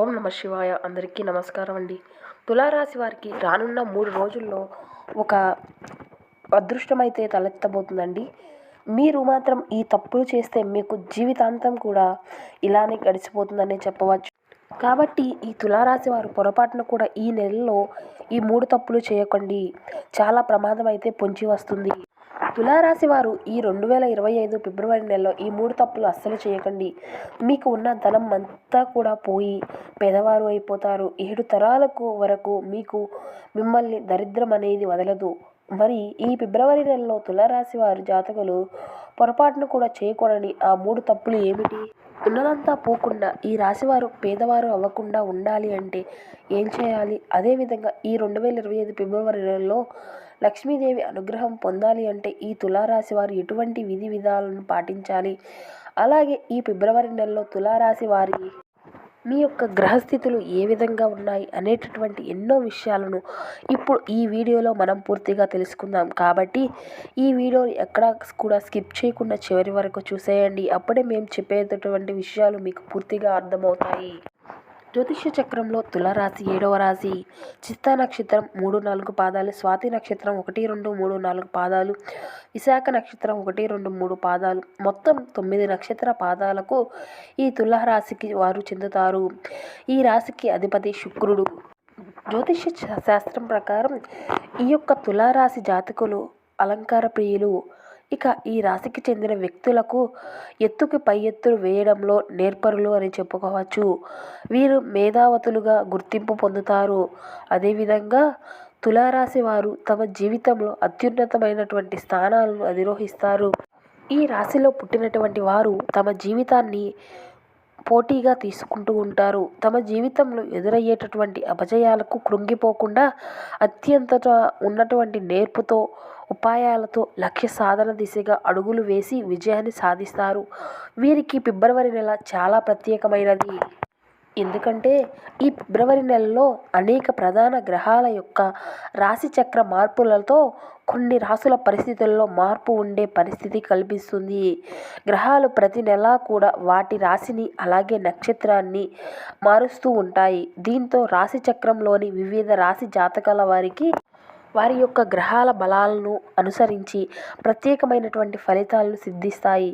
ఓం నమ శివాయ. అందరికీ నమస్కారం అండి. తులారాశి వారికి రానున్న మూడు రోజుల్లో ఒక అదృష్టం అయితే తలెత్తబోతుందండి. మీరు మాత్రం ఈ తప్పులు చేస్తే మీకు జీవితాంతం కూడా ఇలానే గడిచిపోతుందనే చెప్పవచ్చు. కాబట్టి ఈ తులారాశి వారు పొరపాటున కూడా ఈ నెలలో ఈ మూడు తప్పులు చేయకండి. చాలా ప్రమాదం అయితే పొంచి వస్తుంది. తులారాశి వారు ఈ రెండు వేల ఇరవై ఐదు ఫిబ్రవరి నెలలో ఈ మూడు తప్పులు అస్సలు చేయకండి. మీకు ఉన్న ధనం అంతా కూడా పోయి పేదవారు అయిపోతారు. ఏడు తరాలకు వరకు మీకు మిమ్మల్ని దరిద్రం అనేది వదలదు. మరి ఈ ఫిబ్రవరి నెలలో తులారాశి వారి జాతకులు పొరపాటును కూడా చేయకూడని ఆ మూడు తప్పులు ఏమిటి? ఉన్నదంతా పోకుండా ఈ రాశివారు పేదవారు అవ్వకుండా ఉండాలి అంటే ఏం చేయాలి? అదేవిధంగా ఈ రెండు వేల ఇరవై ఐదు ఫిబ్రవరి నెలలో లక్ష్మీదేవి అనుగ్రహం పొందాలి అంటే ఈ తులారాశి వారు ఎటువంటి విధి విధాలను పాటించాలి? అలాగే ఈ ఫిబ్రవరి నెలలో తులారాశి వారి మీ యొక్క గ్రహస్థితులు ఏ విధంగా ఉన్నాయి అనేటటువంటి ఎన్నో విషయాలను ఇప్పుడు ఈ వీడియోలో మనం పూర్తిగా తెలుసుకుందాం. కాబట్టి ఈ వీడియోని ఎక్కడా కూడా స్కిప్ చేయకుండా చివరి వరకు చూసేయండి. అప్పుడే మేము చెప్పేటటువంటి విషయాలు మీకు పూర్తిగా అర్థమవుతాయి. జ్యోతిష్య చక్రంలో తులరాశి ఏడవ రాశి. చిత్తా నక్షత్రం మూడు నాలుగు పాదాలు స్వాతి నక్షత్రం ఒకటి రెండు మూడు నాలుగు పాదాలు విశాఖ నక్షత్రం ఒకటి రెండు మూడు పాదాలు. మొత్తం తొమ్మిది నక్షత్ర పాదాలకు ఈ తులరాశికి వారు చెందుతారు. ఈ రాశికి అధిపతి శుక్రుడు. జ్యోతిష్య శాస్త్రం ప్రకారం ఈ యొక్క తులారాశి జాతకులు అలంకార ప్రియులు ఇక ఈ రాశికి చెందిన వ్యక్తులకు ఎత్తుకి పై ఎత్తులు వేయడంలో నేర్పరులు అని చెప్పుకోవచ్చు. వీరు మేధావతులుగా గుర్తింపు పొందుతారు. అదేవిధంగా తులారాశి వారు తమ జీవితంలో అత్యున్నతమైనటువంటి స్థానాలను అధిరోహిస్తారు. ఈ రాశిలో పుట్టినటువంటి వారు తమ జీవితాన్ని పోటీగా తీసుకుంటూ ఉంటారు. తమ జీవితంలో ఎదురయ్యేటటువంటి అపజయాలకు కృంగిపోకుండా అత్యంత ఉన్నటువంటి నేర్పుతో ఉపాయాలతో లక్ష్య సాధన దిశగా అడుగులు వేసి విజయాన్ని సాధిస్తారు. వీరికి ఫిబ్రవరి నెల చాలా ప్రత్యేకమైనది. ఎందుకంటే ఈ ఫిబ్రవరి నెలలో అనేక ప్రధాన గ్రహాల యొక్క రాశిచక్ర మార్పులతో కొన్ని రాసుల పరిస్థితుల్లో మార్పు ఉండే పరిస్థితి కల్పిస్తుంది. గ్రహాలు ప్రతి నెలా కూడా వాటి రాశిని అలాగే నక్షత్రాన్ని మారుస్తూ ఉంటాయి. దీంతో రాశి చక్రంలోని వివిధ రాశి జాతకాల వారికి వారి యొక్క గ్రహాల బలాలను అనుసరించి ప్రత్యేకమైనటువంటి ఫలితాలను సిద్ధిస్తాయి.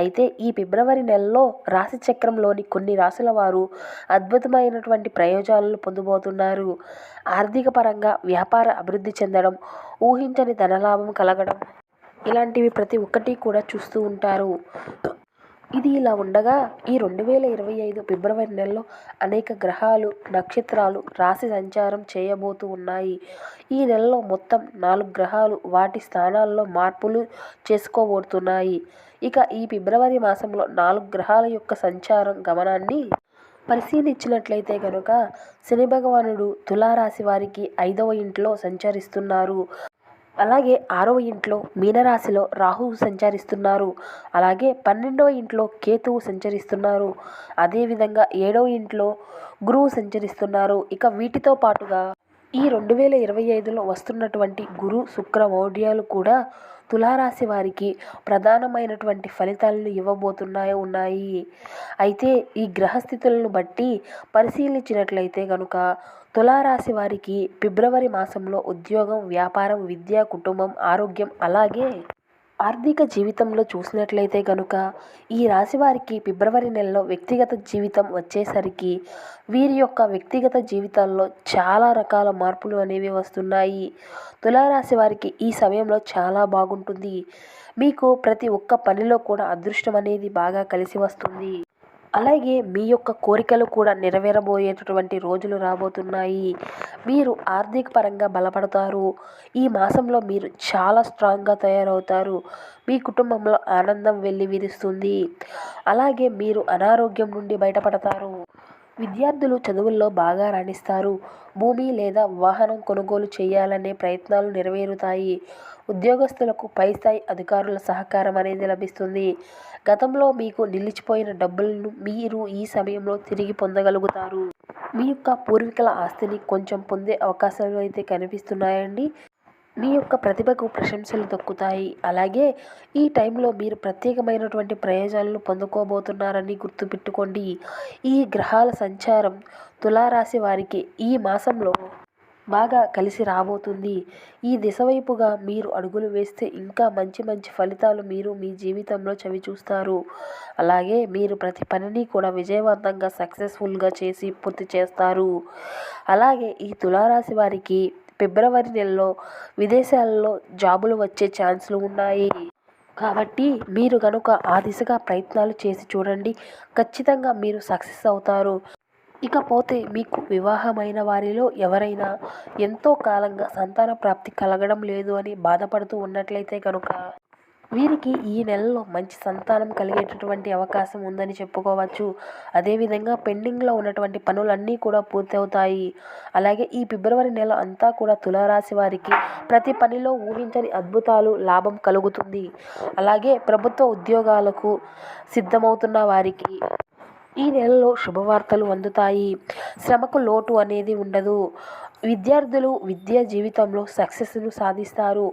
అయితే ఈ ఫిబ్రవరి నెలలో రాశి చక్రంలోని కొన్ని రాశుల వారు అద్భుతమైనటువంటి ప్రయోజనాలను పొందబోతున్నారు. ఆర్థిక పరంగా వ్యాపార అభివృద్ధి చెందడం ఊహించని ధనలాభం కలగడం ఇలాంటివి ప్రతి ఒక్కటి కూడా చూస్తూ ఉంటారు. ఇది ఇలా ఉండగా ఈ రెండు వేల ఇరవై ఐదు ఫిబ్రవరి నెలలో అనేక గ్రహాలు నక్షత్రాలు రాశి సంచారం చేయబోతూ ఉన్నాయి. ఈ నెలలో మొత్తం నాలుగు గ్రహాలు వాటి స్థానాల్లో మార్పులు చేసుకోబోతున్నాయి. ఇక ఈ ఫిబ్రవరి మాసంలో నాలుగు గ్రహాల యొక్క సంచారం గమనాన్ని పరిశీలించినట్లయితే కనుక శని భగవానుడు తులారాశి వారికి ఐదవ ఇంట్లో సంచరిస్తున్నారు. అలాగే ఆరవ ఇంట్లో మీనరాశిలో రాహువు సంచరిస్తున్నారు. అలాగే పన్నెండవ ఇంట్లో కేతువు సంచరిస్తున్నారు. అదేవిధంగా ఏడవ ఇంట్లో గురువు సంచరిస్తున్నారు. ఇక వీటితో పాటుగా ఈ రెండు వేల ఇరవై ఐదులో వస్తున్నటువంటి గురు శుక్ర మౌఢ్యాలు కూడా తులారాశి వారికి ప్రధానమైనటువంటి ఫలితాలను ఇవ్వబోతున్నాయి ఉన్నాయి. అయితే ఈ గ్రహస్థితులను బట్టి పరిశీలించినట్లయితే కనుక తులారాశి వారికి ఫిబ్రవరి మాసంలో ఉద్యోగం వ్యాపారం విద్య కుటుంబం ఆరోగ్యం అలాగే ఆర్థిక జీవితంలో చూసినట్లయితే కనుక ఈ రాశి వారికి ఫిబ్రవరి నెలలో వ్యక్తిగత జీవితం వచ్చేసరికి వీరి యొక్క వ్యక్తిగత జీవితాల్లో చాలా రకాల మార్పులు అనేవి వస్తున్నాయి. తులారాశి వారికి ఈ సమయంలో చాలా బాగుంటుంది. మీకు ప్రతి ఒక్క పనిలో కూడా అదృష్టం అనేది బాగా కలిసి వస్తుంది. అలాగే మీ యొక్క కోరికలు కూడా నెరవేరబోయేటటువంటి రోజులు రాబోతున్నాయి. మీరు ఆర్థిక పరంగా బలపడతారు. ఈ మాసంలో మీరు చాలా స్ట్రాంగ్గా తయారవుతారు. మీ కుటుంబంలో ఆనందం వెళ్ళి విరుస్తుంది. అలాగే మీరు అనారోగ్యం నుండి బయటపడతారు. విద్యార్థులు చదువుల్లో బాగా రాణిస్తారు. భూమి లేదా వాహనం కొనుగోలు చేయాలనే ప్రయత్నాలు నెరవేరుతాయి. ఉద్యోగస్తులకు పై స్థాయి అధికారుల సహకారం అనేది లభిస్తుంది. గతంలో మీకు నిలిచిపోయిన డబ్బులను మీరు ఈ సమయంలో తిరిగి పొందగలుగుతారు. మీ యొక్క పూర్వీకుల ఆస్తిని కొంచెం పొందే అవకాశాలు అయితే కనిపిస్తున్నాయండి. మీ యొక్క ప్రతిభకు ప్రశంసలు దక్కుతాయి. అలాగే ఈ టైంలో మీరు ప్రత్యేకమైనటువంటి ప్రయోజనాలను పొందుకోబోతున్నారని గుర్తుపెట్టుకోండి. ఈ గ్రహాల సంచారం తులారాశి వారికి ఈ మాసంలో బాగా కలిసి రాబోతుంది. ఈ దిశ వైపుగా మీరు అడుగులు వేస్తే ఇంకా మంచి మంచి ఫలితాలు మీరు మీ జీవితంలో చవి చూస్తారు. అలాగే మీరు ప్రతి పనిని కూడా విజయవంతంగా సక్సెస్ఫుల్గా చేసి పూర్తి చేస్తారు. అలాగే ఈ తులారాశి వారికి ఫిబ్రవరి నెలలో విదేశాలలో జాబులు వచ్చే ఛాన్సులు ఉన్నాయి. కాబట్టి మీరు కనుక ఆ దిశగా ప్రయత్నాలు చేసి చూడండి. ఖచ్చితంగా మీరు సక్సెస్ అవుతారు. ఇకపోతే మీకు వివాహమైన వారిలో ఎవరైనా ఎంతో కాలంగా సంతాన ప్రాప్తి కలగడం లేదు అని బాధపడుతూ ఉన్నట్లయితే కనుక వీరికి ఈ నెలలో మంచి సంతానం కలిగేటటువంటి అవకాశం ఉందని చెప్పుకోవచ్చు. అదేవిధంగా పెండింగ్లో ఉన్నటువంటి పనులన్నీ కూడా పూర్తవుతాయి. అలాగే ఈ ఫిబ్రవరి నెల అంతా కూడా తులారాశి వారికి ప్రతి పనిలో ఊహించని అద్భుతాలు లాభం కలుగుతుంది. అలాగే ప్రభుత్వ ఉద్యోగాలకు సిద్ధమవుతున్న వారికి ఈ నెలలో శుభవార్తలు అందుతాయి. శ్రమకు లోటు అనేది ఉండదు. విద్యార్థులు విద్యా జీవితంలో సక్సెస్ను సాధిస్తారు.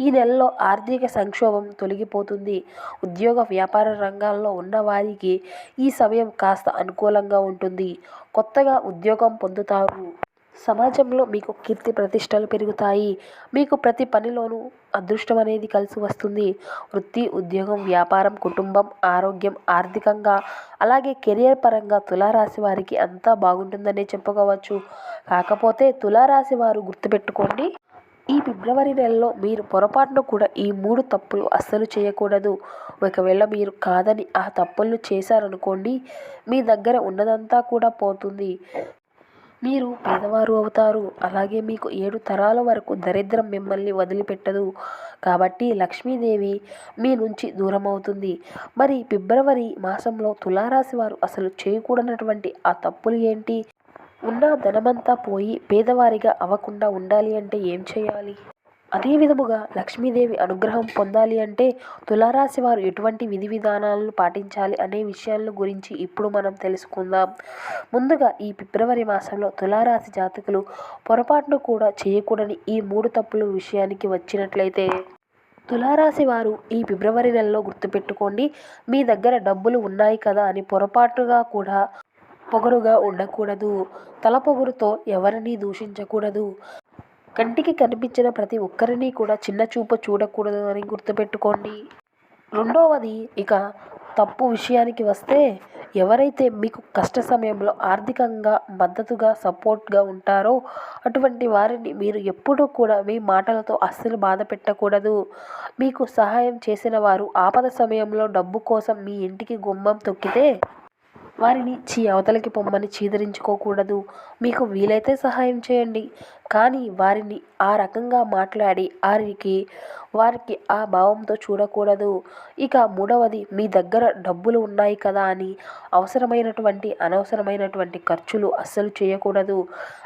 ఈ నెలలో ఆర్థిక సంక్షోభం తొలగిపోతుంది. ఉద్యోగ వ్యాపార రంగాల్లో ఉన్నవారికి ఈ సమయం కాస్త అనుకూలంగా ఉంటుంది. కొత్తగా ఉద్యోగం పొందుతారు. సమాజంలో మీకు కీర్తి ప్రతిష్టలు పెరుగుతాయి. మీకు ప్రతి పనిలోనూ అదృష్టం అనేది కలిసి వస్తుంది. వృత్తి ఉద్యోగం వ్యాపారం కుటుంబం ఆరోగ్యం ఆర్థికంగా అలాగే కెరియర్ పరంగా తులారాశి వారికి అంతా బాగుంటుందనే చెప్పుకోవచ్చు. కాకపోతే తులారాశి వారు గుర్తుపెట్టుకోండి ఈ ఫిబ్రవరి నెలలో మీరు పొరపాటును కూడా ఈ మూడు తప్పులు అస్సలు చేయకూడదు. ఒకవేళ మీరు కాదని ఆ తప్పులను చేశారనుకోండి మీ దగ్గర ఉన్నదంతా కూడా పోతుంది. మీరు పేదవారు అవుతారు. అలాగే మీకు ఏడు తరాల వరకు దరిద్రం మిమ్మల్ని వదిలిపెట్టదు. కాబట్టి లక్ష్మీదేవి మీ నుంచి దూరం అవుతుంది మరి ఫిబ్రవరి మాసంలో తులారాశి వారు అసలు చేయకూడనటువంటి ఆ తప్పులు ఏంటి? ఉన్న ధనమంతా పోయి పేదవారిగా అవ్వకుండా ఉండాలి అంటే ఏం చేయాలి? అదే విధముగా లక్ష్మీదేవి అనుగ్రహం పొందాలి అంటే తులారాశి వారు ఎటువంటి విధి విధానాలను పాటించాలి అనే విషయాల గురించి ఇప్పుడు మనం తెలుసుకుందాం. ముందుగా ఈ ఫిబ్రవరి మాసంలో తులారాశి జాతకులు పొరపాటును కూడా చేయకూడని ఈ మూడు తప్పుల విషయానికి వచ్చినట్లయితే తులారాశి వారు ఈ ఫిబ్రవరి నెలలో గుర్తుపెట్టుకోండి మీ దగ్గర డబ్బులు ఉన్నాయి కదా అని పొరపాటుగా కూడా పొగరుగా ఉండకూడదు. తల పొగరుతో ఎవరిని దూషించకూడదు. కంటికి కనిపించిన ప్రతి ఒక్కరిని కూడా చిన్న చూపు చూడకూడదు అని గుర్తుపెట్టుకోండి. రెండవది ఇక తప్పు విషయానికి వస్తే ఎవరైతే మీకు కష్ట సమయంలో ఆర్థికంగా మద్దతుగా సపోర్ట్గా ఉంటారో అటువంటి వారిని మీరు ఎప్పుడూ కూడా మీ మాటలతో అస్సలు బాధ పెట్టకూడదు. మీకు సహాయం చేసిన వారు ఆపద సమయంలో డబ్బు కోసం మీ ఇంటికి గుమ్మం తొక్కితే వారిని చీ అవతలకి పొమ్మని చీదరించుకోకూడదు. మీకు వీలైతే సహాయం చేయండి. కానీ వారిని ఆ రకంగా మాట్లాడి వారికి వారికి ఆ భావంతో చూడకూడదు. ఇక మూడవది మీ దగ్గర డబ్బులు ఉన్నాయి కదా అని అవసరమైనటువంటి అనవసరమైనటువంటి ఖర్చులు అస్సలు చేయకూడదు.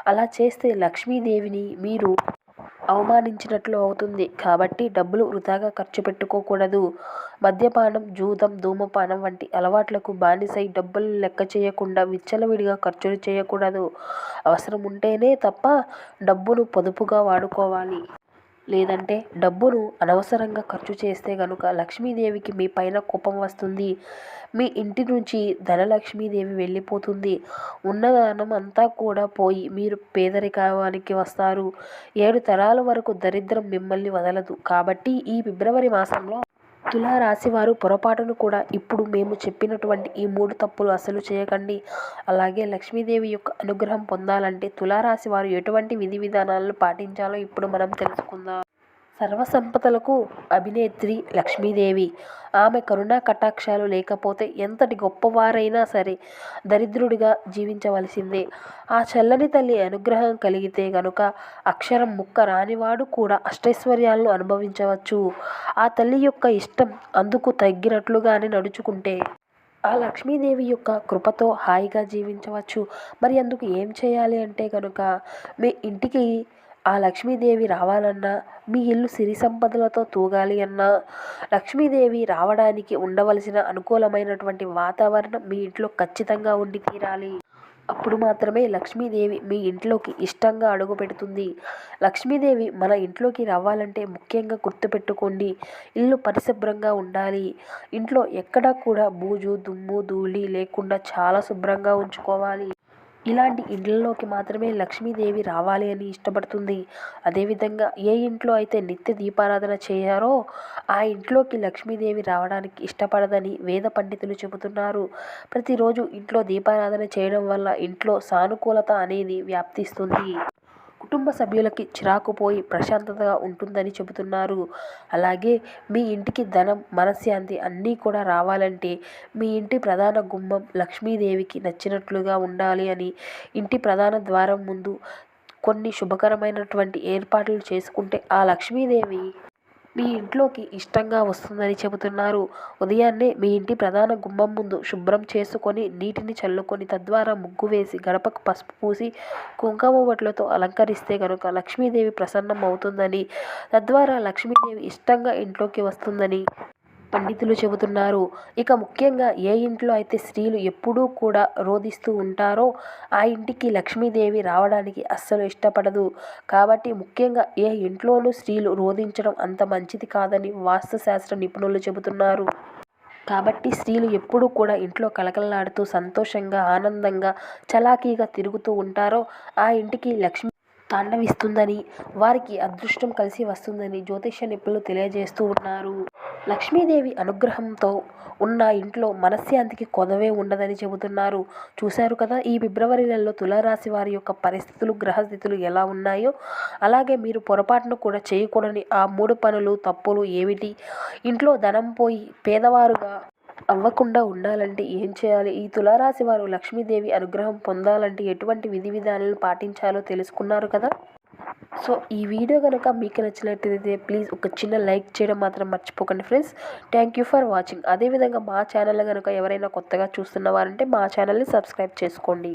అలా చేస్తే లక్ష్మీదేవిని మీరు అవమానించినట్లు అవుతుంది. కాబట్టి డబ్బులు వృధాగా ఖర్చు పెట్టుకోకూడదు. మద్యపానం జూదం ధూమపానం వంటి అలవాట్లకు బానిసై డబ్బులు లెక్క చేయకుండా విచ్చలవిడిగా ఖర్చులు చేయకూడదు. అవసరం ఉంటేనే తప్ప డబ్బును పొదుపుగా వాడుకోవాలి. లేదంటే డబ్బును అనవసరంగా ఖర్చు చేస్తే గనుక లక్ష్మీదేవికి మీ పైన కోపం వస్తుంది. మీ ఇంటి నుంచి ధనలక్ష్మీదేవి వెళ్ళిపోతుంది. ఉన్నదానం అంతా కూడా పోయి మీరు పేదరికానికి వస్తారు. ఏడు తరాల వరకు దరిద్రం మిమ్మల్ని వదలదు. కాబట్టి ఈ ఫిబ్రవరి మాసంలో తులారాశి వారు పొరపాటును కూడా ఇప్పుడు మేము చెప్పినటువంటి ఈ మూడు తప్పులు అసలు చేయకండి. అలాగే లక్ష్మీదేవి యొక్క అనుగ్రహం పొందాలంటే తులారాశి వారు ఎటువంటి విధి విధానాలను పాటించాలో ఇప్పుడు మనం తెలుసుకుందాం. సర్వసంపదలకు అభినేత్రి లక్ష్మీదేవి. ఆమె కరుణా కటాక్షాలు లేకపోతే ఎంతటి గొప్పవారైనా సరే దరిద్రుడిగా జీవించవలసిందే. ఆ చల్లని తల్లి అనుగ్రహం కలిగితే గనుక అక్షరం ముక్క రానివాడు కూడా అష్టైశ్వర్యాలను అనుభవించవచ్చు. ఆ తల్లి యొక్క ఇష్టం అందుకు తగ్గినట్లుగానే నడుచుకుంటే ఆ లక్ష్మీదేవి యొక్క కృపతో హాయిగా జీవించవచ్చు. మరి అందుకు ఏం చేయాలి అంటే కనుక మీ ఇంటికి ఆ లక్ష్మీదేవి రావాలన్నా మీ ఇల్లు సిరి సంపదలతో తూగాలి అన్నా లక్ష్మీదేవి రావడానికి ఉండవలసిన అనుకూలమైనటువంటి వాతావరణం మీ ఇంట్లో ఖచ్చితంగా ఉండి తీరాలి. అప్పుడు మాత్రమే లక్ష్మీదేవి మీ ఇంట్లోకి ఇష్టంగా అడుగు పెడుతుంది. లక్ష్మీదేవి మన ఇంట్లోకి రావాలంటే ముఖ్యంగా గుర్తుపెట్టుకోండి ఇల్లు పరిశుభ్రంగా ఉండాలి. ఇంట్లో ఎక్కడా కూడా బూజు దుమ్ము ధూళి లేకుండా చాలా శుభ్రంగా ఉంచుకోవాలి. ఇలాంటి ఇళ్ళలోకి మాత్రమే లక్ష్మీదేవి రావాలి అని ఇష్టపడుతుంది. అదేవిధంగా ఏ ఇంట్లో అయితే నిత్య దీపారాధన చేయారో ఆ ఇంట్లోకి లక్ష్మీదేవి రావడానికి ఇష్టపడదని వేద పండితులు చెబుతున్నారు. ప్రతిరోజు ఇంట్లో దీపారాధన చేయడం వల్ల ఇంట్లో సానుకూలత అనేది వ్యాప్తిస్తుంది. కుటుంబ సభ్యులకి చిరాకు పోయి ప్రశాంతతగా ఉంటుందని చెబుతున్నారు. అలాగే మీ ఇంటికి ధనం మనశ్శాంతి అన్నీ కూడా రావాలంటే మీ ఇంటి ప్రధాన గుమ్మం లక్ష్మీదేవికి నచ్చినట్లుగా ఉండాలి అని ఇంటి ప్రధాన ద్వారం ముందు కొన్ని శుభకరమైనటువంటి ఏర్పాట్లు చేసుకుంటే ఆ లక్ష్మీదేవి మీ ఇంట్లోకి ఇష్టంగా వస్తుందని చెబుతున్నారు. ఉదయాన్నే మీ ఇంటి ప్రధాన గుమ్మం ముందు శుభ్రం చేసుకొని నీటిని చల్లుకొని తద్వారా ముగ్గు వేసి గడపకు పసుపు పూసి కుంకుమ బొట్లతో అలంకరిస్తే కనుక లక్ష్మీదేవి ప్రసన్నం అవుతుందని తద్వారా లక్ష్మీదేవి ఇష్టంగా ఇంట్లోకి వస్తుందని పండితులు చెబుతున్నారు. ఇక ముఖ్యంగా ఏ ఇంట్లో అయితే స్త్రీలు ఎప్పుడూ కూడా రోధిస్తూ ఉంటారో ఆ ఇంటికి లక్ష్మీదేవి రావడానికి అస్సలు ఇష్టపడదు. కాబట్టి ముఖ్యంగా ఏ ఇంట్లోనూ స్త్రీలు రోధించడం అంత మంచిది కాదని వాస్తుశాస్త్ర నిపుణులు చెబుతున్నారు. కాబట్టి స్త్రీలు ఎప్పుడూ కూడా ఇంట్లో కలకలలాడుతూ సంతోషంగా ఆనందంగా చలాకీగా తిరుగుతూ ఉంటారో ఆ ఇంటికి లక్ష్మీ తాండవిస్తుందని వారికి అదృష్టం కలిసి వస్తుందని జ్యోతిష నిపుణులు తెలియజేస్తూ ఉన్నారు. లక్ష్మీదేవి అనుగ్రహంతో ఉన్న ఇంట్లో మనశ్శాంతికి కొదవే ఉండదని చెబుతున్నారు. చూశారు కదా ఈ ఫిబ్రవరి నెలలో తులారాశి వారి యొక్క పరిస్థితులు గ్రహస్థితులు ఎలా ఉన్నాయో? అలాగే మీరు పొరపాటును కూడా చేయకూడని ఆ మూడు పనులు తప్పులు ఏమిటి? ఇంట్లో ధనం పోయి పేదవారుగా అవ్వకుండా ఉండాలంటే ఏం చేయాలి? ఈ తులారాశి వారు లక్ష్మీదేవి అనుగ్రహం పొందాలంటే ఎటువంటి విధి విధానాలను పాటించాలో తెలుసుకున్నారు కదా? సో ఈ వీడియో కనుక మీకు నచ్చినట్లయితే ప్లీజ్ ఒక చిన్న లైక్ చేయడం మాత్రం మర్చిపోకండి friends. Thank you for watching అదేవిధంగా మా ఛానల్ కనుక ఎవరైనా కొత్తగా చూస్తున్న వారంటే మా ఛానల్ని సబ్స్క్రైబ్ చేసుకోండి.